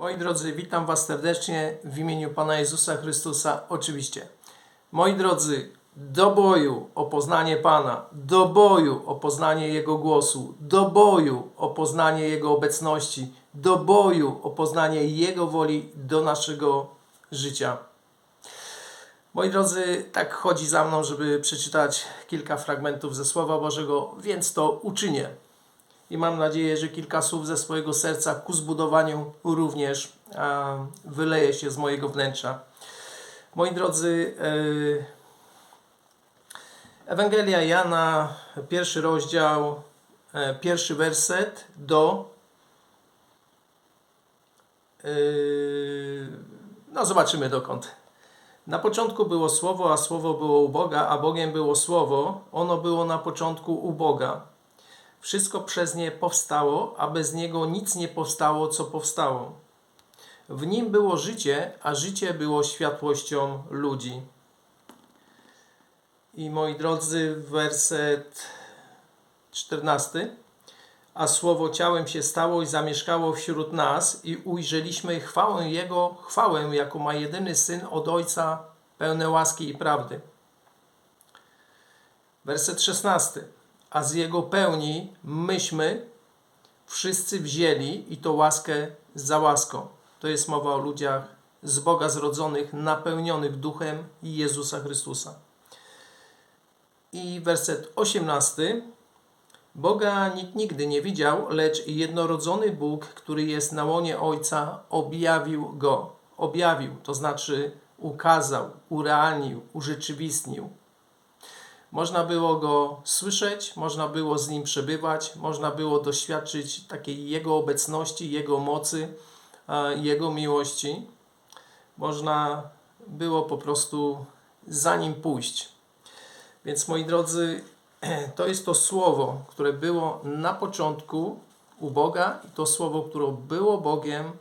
Moi drodzy, witam Was serdecznie w imieniu Pana Jezusa Chrystusa, oczywiście. Moi drodzy, do boju o poznanie Pana, do boju o poznanie Jego głosu, do boju o poznanie Jego obecności, do boju o poznanie Jego woli do naszego życia. Moi drodzy, tak chodzi za mną, żeby przeczytać kilka fragmentów ze Słowa Bożego, więc to uczynię i mam nadzieję, że kilka słów ze swojego serca ku zbudowaniu również wyleje się z mojego wnętrza. Moi drodzy, e, Ewangelia Jana, pierwszy rozdział, e, pierwszy werset do. e, No, zobaczymy dokąd. Na początku było Słowo, a Słowo było u Boga, a Bogiem było Słowo. Ono było na początku u Boga. Wszystko przez nie powstało, a bez niego nic nie powstało, co powstało. W nim było życie, a życie było światłością ludzi. I moi drodzy, werset 14. A słowo ciałem się stało i zamieszkało wśród nas, i ujrzeliśmy chwałę Jego, chwałę, jaką ma jedyny syn od Ojca, pełne łaski i prawdy. Werset 16 a z Jego pełni myśmy wszyscy wzięli i to łaskę za łaską. To jest mowa o ludziach z Boga zrodzonych, napełnionych duchem Jezusa Chrystusa. I werset 18. Boga nikt nigdy nie widział, lecz jednorodzony Bóg, który jest na łonie Ojca, objawił Go. Objawił, to znaczy ukazał, urealnił, urzeczywistnił. Można było go słyszeć, można było z nim przebywać, można było doświadczyć takiej jego obecności, jego mocy, e, jego miłości. Można było po prostu za nim pójść. Więc moi drodzy, to jest to słowo, które było na początku u Boga to słowo, które było Bogiem,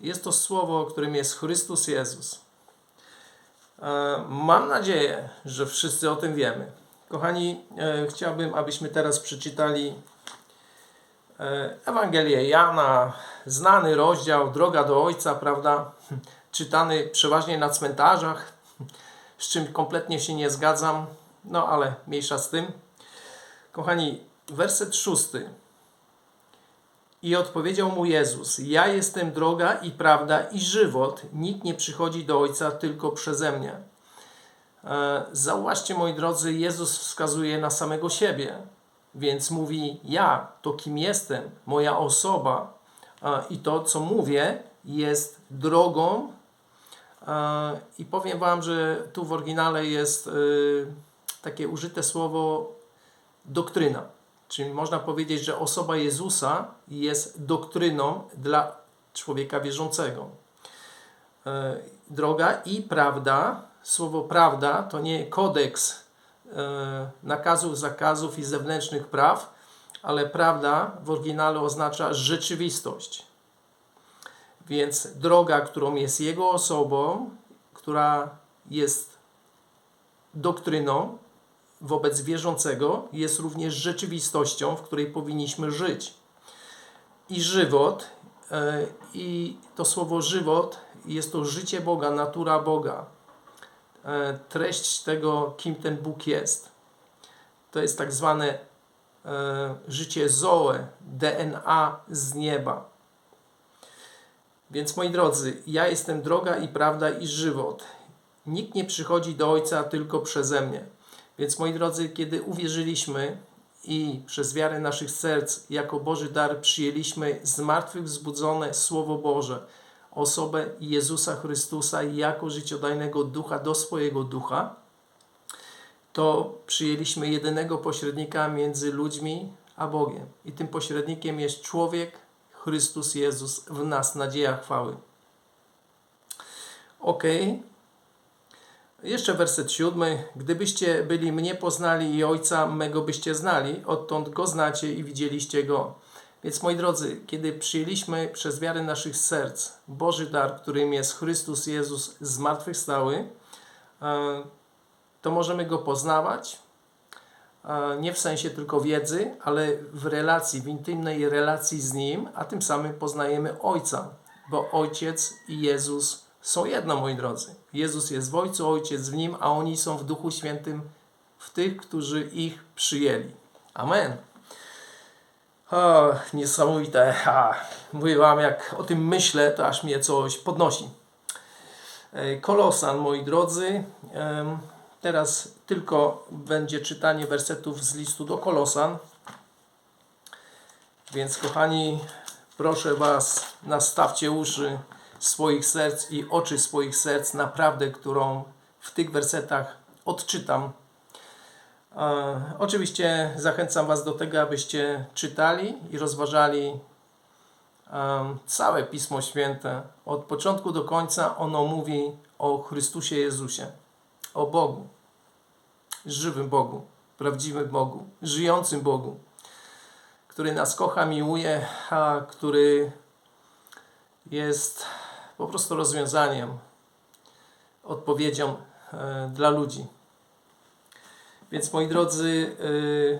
jest to słowo, którym jest Chrystus Jezus. E, Mam nadzieję, że wszyscy o tym wiemy. Kochani, e, chciałbym, abyśmy teraz przeczytali e, Ewangelię Jana, znany rozdział Droga do Ojca, prawda? Czytany przeważnie na cmentarzach, z czym kompletnie się nie zgadzam, no ale mniejsza z tym. Kochani, werset szósty. I odpowiedział mu Jezus: Ja jestem droga i prawda i żywot. Nikt nie przychodzi do Ojca tylko przeze mnie. E, Zauważcie, moi drodzy, Jezus wskazuje na samego siebie, więc mówi: Ja, to kim jestem, moja osoba e, i to, co mówię, jest drogą. E, I powiem Wam, że tu w oryginale jest takie użyte słowo doktryna. Czyli można powiedzieć, że osoba Jezusa jest doktryną dla człowieka wierzącego. Droga i prawda słowo prawda to nie kodeks e, nakazów, zakazów i zewnętrznych praw, ale prawda w oryginale oznacza rzeczywistość. Więc droga, którą jest Jego osobą, która jest doktryną wobec wierzącego, jest również rzeczywistością, w której powinniśmy żyć. I żywot, e, i to słowo żywot jest to życie Boga, natura Boga. E, treść tego, kim ten Bóg jest. To jest tak zwane e, życie Zoe, DNA z nieba. Więc moi drodzy, ja jestem droga i prawda i żywot. Nikt nie przychodzi do Ojca tylko przeze mnie. Więc moi drodzy, kiedy uwierzyliśmy i przez wiarę naszych serc jako Boży dar przyjęliśmy zmartwychwzbudzone Słowo Boże, osobę Jezusa Chrystusa jako życiodajnego ducha do swojego ducha, to przyjęliśmy jedynego pośrednika między ludźmi a Bogiem. I tym pośrednikiem jest człowiek, Chrystus Jezus w nas, nadzieja chwały. Ok. Jeszcze werset siódmy. Gdybyście byli mnie poznali i Ojca mego byście znali, odtąd Go znacie i widzieliście Go. Więc moi drodzy, kiedy przyjęliśmy przez wiarę naszych serc Boży dar, którym jest Chrystus Jezus zmartwychwstały, e, to możemy Go poznawać, e, nie w sensie tylko wiedzy, ale w relacji, w intymnej relacji z Nim, a tym samym poznajemy Ojca, bo Ojciec i Jezus są jedno, moi drodzy. Jezus jest w Ojcu, Ojciec w Nim, a oni są w Duchu Świętym w tych, którzy ich przyjęli. Amen. O, niesamowite. A, mówię Wam, jak o tym myślę, to aż mnie coś podnosi. E, Kolosan, moi drodzy. Teraz tylko będzie czytanie wersetów z listu do Kolosan. Więc, kochani, proszę Was, nastawcie uszy swoich serc i oczy swoich serc na prawdę, którą w tych wersetach odczytam. Oczywiście zachęcam Was do tego, abyście czytali i rozważali całe Pismo Święte. Od początku do końca ono mówi o Chrystusie Jezusie, o Bogu, żywym Bogu, prawdziwym Bogu, żyjącym Bogu, który nas kocha, miłuje, a który jest po prostu rozwiązaniem, odpowiedzią e, dla ludzi. Więc moi drodzy, y,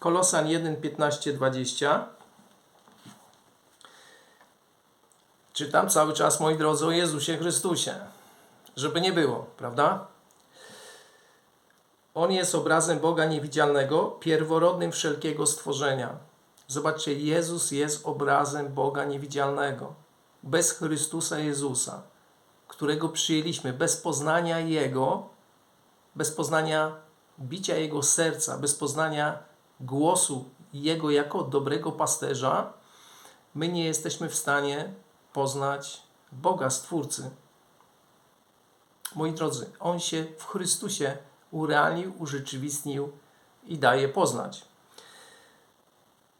Kolosan 1, 15, 20. Czytam cały czas, moi drodzy, o Jezusie Chrystusie. Żeby nie było, prawda? On jest obrazem Boga niewidzialnego, pierworodnym wszelkiego stworzenia. Zobaczcie, Jezus jest obrazem Boga niewidzialnego. Bez Chrystusa Jezusa, którego przyjęliśmy, bez poznania Jego, bez poznania bicia Jego serca, bez poznania głosu Jego jako dobrego pasterza, my nie jesteśmy w stanie poznać Boga, Stwórcy. Moi drodzy, On się w Chrystusie urealnił, urzeczywistnił i daje poznać.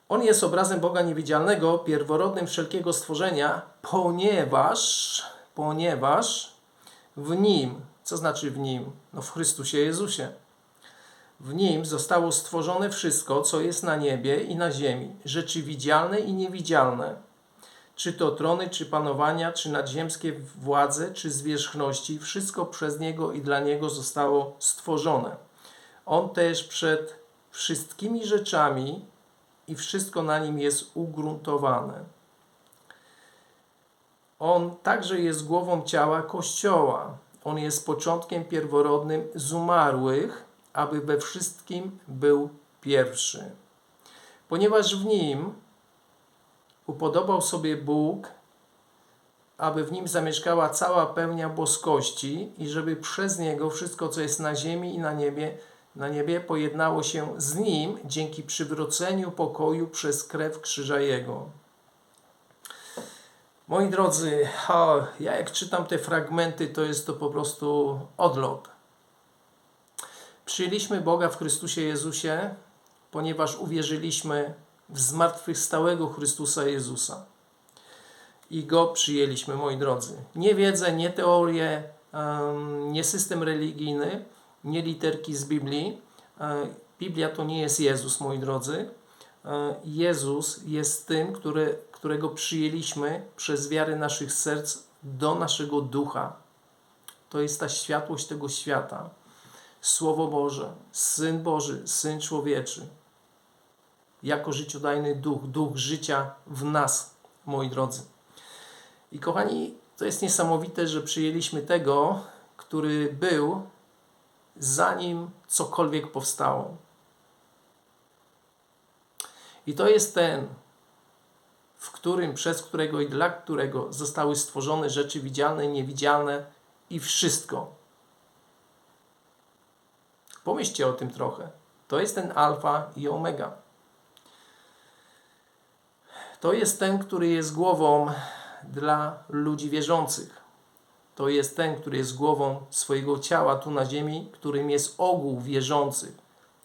On jest obrazem Boga niewidzialnego, pierworodnym wszelkiego stworzenia, ponieważ, ponieważ w Nim, co znaczy w Nim? No w Chrystusie Jezusie. W Nim zostało stworzone wszystko, co jest na niebie i na ziemi, rzeczy widzialne i niewidzialne. Czy to trony, czy panowania, czy nadziemskie władze, czy zwierzchności, wszystko przez Niego i dla Niego zostało stworzone. On też przed wszystkimi rzeczami i wszystko na Nim jest ugruntowane. On także jest głową ciała Kościoła. On jest początkiem pierworodnym z umarłych, aby we wszystkim był pierwszy. Ponieważ w nim upodobał sobie Bóg, aby w nim zamieszkała cała pełnia boskości i żeby przez niego wszystko, co jest na ziemi i na niebie, na niebie pojednało się z nim dzięki przywróceniu pokoju przez krew krzyża jego. Moi drodzy, o, ja jak czytam te fragmenty, to jest to po prostu odlot. Przyjęliśmy Boga w Chrystusie Jezusie, ponieważ uwierzyliśmy w zmartwychwstałego Chrystusa Jezusa. I Go przyjęliśmy, moi drodzy. Nie wiedzę, nie teorię, um, nie system religijny, nie literki z Biblii. E, Biblia to nie jest Jezus, moi drodzy. E, Jezus jest tym, który, którego przyjęliśmy przez wiarę naszych serc do naszego ducha. To jest ta światłość tego świata. Słowo Boże, Syn Boży, Syn Człowieczy, jako życiodajny duch, duch życia w nas, moi drodzy. I kochani, to jest niesamowite, że przyjęliśmy tego, który był zanim cokolwiek powstało. I to jest ten, w którym, przez którego i dla którego zostały stworzone rzeczy widzialne, niewidzialne i wszystko. Pomyślcie o tym trochę. To jest ten alfa i omega. To jest ten, który jest głową dla ludzi wierzących. To jest ten, który jest głową swojego ciała tu na ziemi, którym jest ogół wierzących.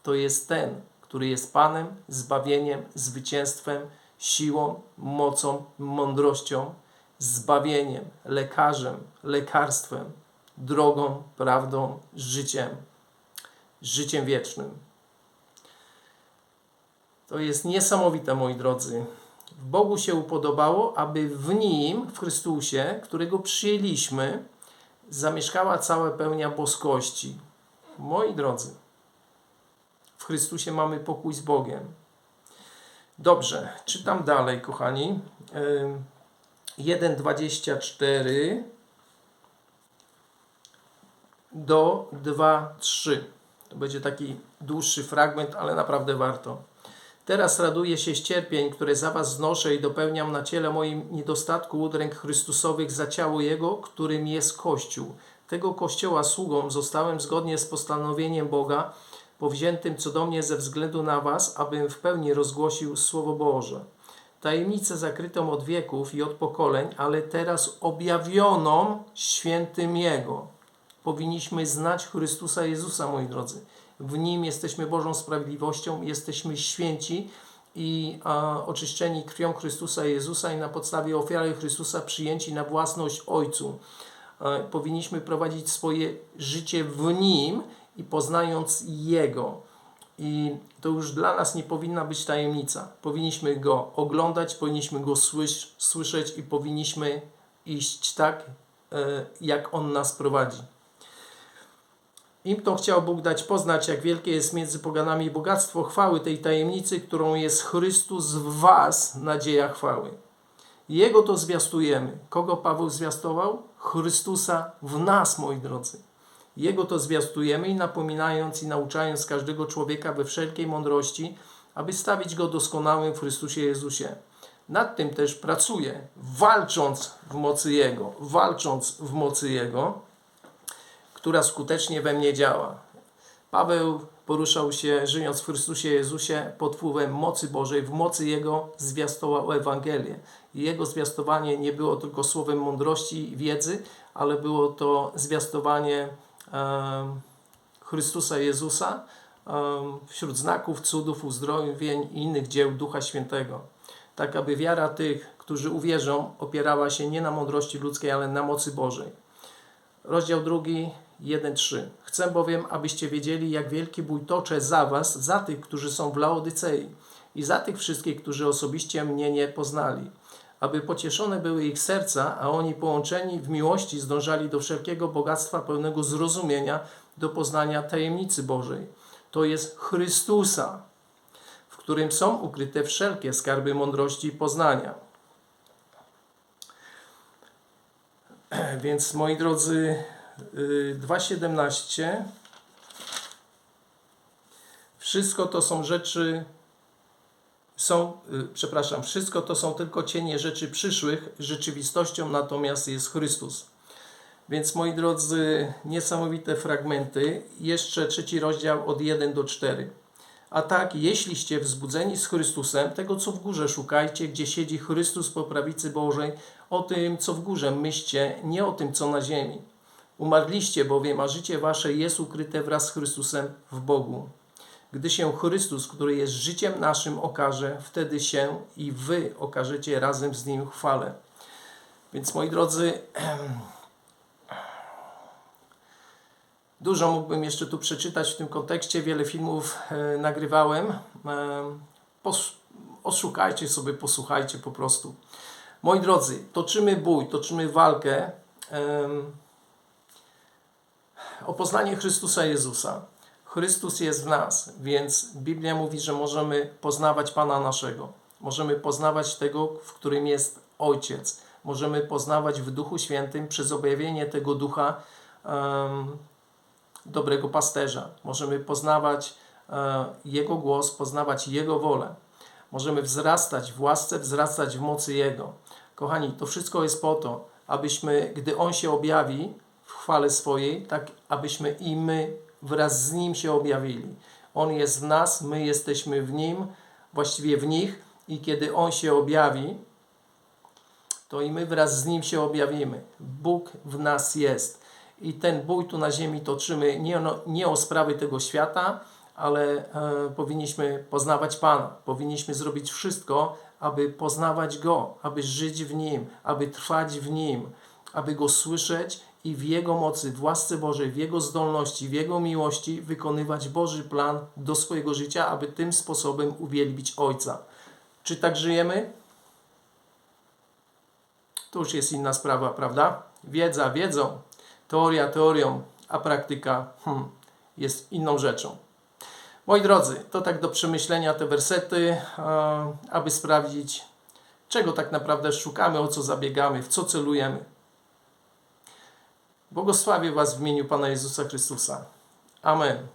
To jest ten, który jest Panem, zbawieniem, zwycięstwem, siłą, mocą, mądrością, zbawieniem, lekarzem, lekarstwem, drogą, prawdą, życiem, życiem wiecznym. To jest niesamowite, moi drodzy. W Bogu się upodobało, aby w Nim, w Chrystusie, którego przyjęliśmy, zamieszkała cała pełnia boskości. Moi drodzy, w Chrystusie mamy pokój z Bogiem. Dobrze, czytam dalej, kochani. 1,24 do 2,3. To będzie taki dłuższy fragment, ale naprawdę warto. Teraz raduję się z cierpień, które za was znoszę i dopełniam na ciele moim niedostatku udręk Chrystusowych za ciało Jego, którym jest Kościół. Tego Kościoła sługą zostałem zgodnie z postanowieniem Boga, powziętym co do mnie ze względu na was, abym w pełni rozgłosił Słowo Boże. Tajemnicę zakrytą od wieków i od pokoleń, ale teraz objawioną świętym Jego. Powinniśmy znać Chrystusa Jezusa, moi drodzy. W Nim jesteśmy Bożą sprawiedliwością, jesteśmy święci i a, oczyszczeni krwią Chrystusa Jezusa i na podstawie ofiary Chrystusa przyjęci na własność Ojcu. E, powinniśmy prowadzić swoje życie w Nim i poznając Jego. I to już dla nas nie powinna być tajemnica. Powinniśmy Go oglądać, powinniśmy Go słysz, słyszeć i powinniśmy iść tak, e, jak On nas prowadzi. Im to chciał Bóg dać poznać, jak wielkie jest między poganami bogactwo chwały tej tajemnicy, którą jest Chrystus w Was, nadzieja chwały. Jego to zwiastujemy. Kogo Paweł zwiastował? Chrystusa w nas, moi drodzy. Jego to zwiastujemy i napominając i nauczając każdego człowieka we wszelkiej mądrości, aby stawić go doskonałym w Chrystusie Jezusie. Nad tym też pracuję, walcząc w mocy Jego, walcząc w mocy Jego, która skutecznie we mnie działa. Paweł poruszał się, żyjąc w Chrystusie Jezusie, pod wpływem mocy Bożej, w mocy Jego zwiastował Ewangelię. Jego zwiastowanie nie było tylko słowem mądrości i wiedzy, ale było to zwiastowanie um, Chrystusa Jezusa um, wśród znaków, cudów, uzdrowień i innych dzieł Ducha Świętego. Tak, aby wiara tych, którzy uwierzą, opierała się nie na mądrości ludzkiej, ale na mocy Bożej. Rozdział drugi, 1:3. Chcę bowiem, abyście wiedzieli, jak wielki bój toczę za was, za tych, którzy są w Laodycei i za tych wszystkich, którzy osobiście mnie nie poznali, aby pocieszone były ich serca, a oni połączeni w miłości zdążali do wszelkiego bogactwa pełnego zrozumienia, do poznania tajemnicy Bożej. To jest Chrystusa, w którym są ukryte wszelkie skarby mądrości i poznania. Więc moi drodzy, 2.17 Wszystko to są rzeczy są, y, przepraszam, wszystko to są tylko cienie rzeczy przyszłych, rzeczywistością natomiast jest Chrystus. Więc moi drodzy, niesamowite fragmenty. Jeszcze trzeci rozdział od 1 do 4. A tak, jeśliście wzbudzeni z Chrystusem, tego co w górze szukajcie, gdzie siedzi Chrystus po prawicy Bożej, o tym co w górze myślcie, nie o tym co na ziemi. Umarliście bowiem, a życie wasze jest ukryte wraz z Chrystusem w Bogu. Gdy się Chrystus, który jest życiem naszym, okaże, wtedy się i wy okażecie razem z Nim chwale. Więc moi drodzy, dużo mógłbym jeszcze tu przeczytać w tym kontekście. Wiele filmów e, nagrywałem. E, oszukajcie sobie, posłuchajcie po prostu. Moi drodzy, toczymy bój, toczymy walkę. O poznanie Chrystusa Jezusa. Chrystus jest w nas, więc Biblia mówi, że możemy poznawać Pana naszego. Możemy poznawać tego, w którym jest Ojciec. Możemy poznawać w Duchu Świętym przez objawienie tego Ducha um, dobrego pasterza. Możemy poznawać um, Jego głos, poznawać Jego wolę. Możemy wzrastać w łasce, wzrastać w mocy Jego. Kochani, to wszystko jest po to, abyśmy, gdy On się objawi, chwale swojej, tak abyśmy i my wraz z Nim się objawili. On jest w nas, my jesteśmy w Nim, właściwie w nich i kiedy On się objawi, to i my wraz z Nim się objawimy. Bóg w nas jest. I ten bój tu na ziemi toczymy nie, nie o sprawy tego świata, ale e, powinniśmy poznawać Pana. Powinniśmy zrobić wszystko, aby poznawać Go, aby żyć w Nim, aby trwać w Nim, aby Go słyszeć i w Jego mocy, w łasce Bożej, w Jego zdolności, w Jego miłości wykonywać Boży plan do swojego życia, aby tym sposobem uwielbić Ojca. Czy tak żyjemy? To już jest inna sprawa, prawda? Wiedza wiedzą, teoria teorią, a praktyka hmm, jest inną rzeczą. Moi drodzy, to tak do przemyślenia te wersety, aby sprawdzić, czego tak naprawdę szukamy, o co zabiegamy, w co celujemy. Błogosławię Was w imieniu Pana Jezusa Chrystusa. Amen.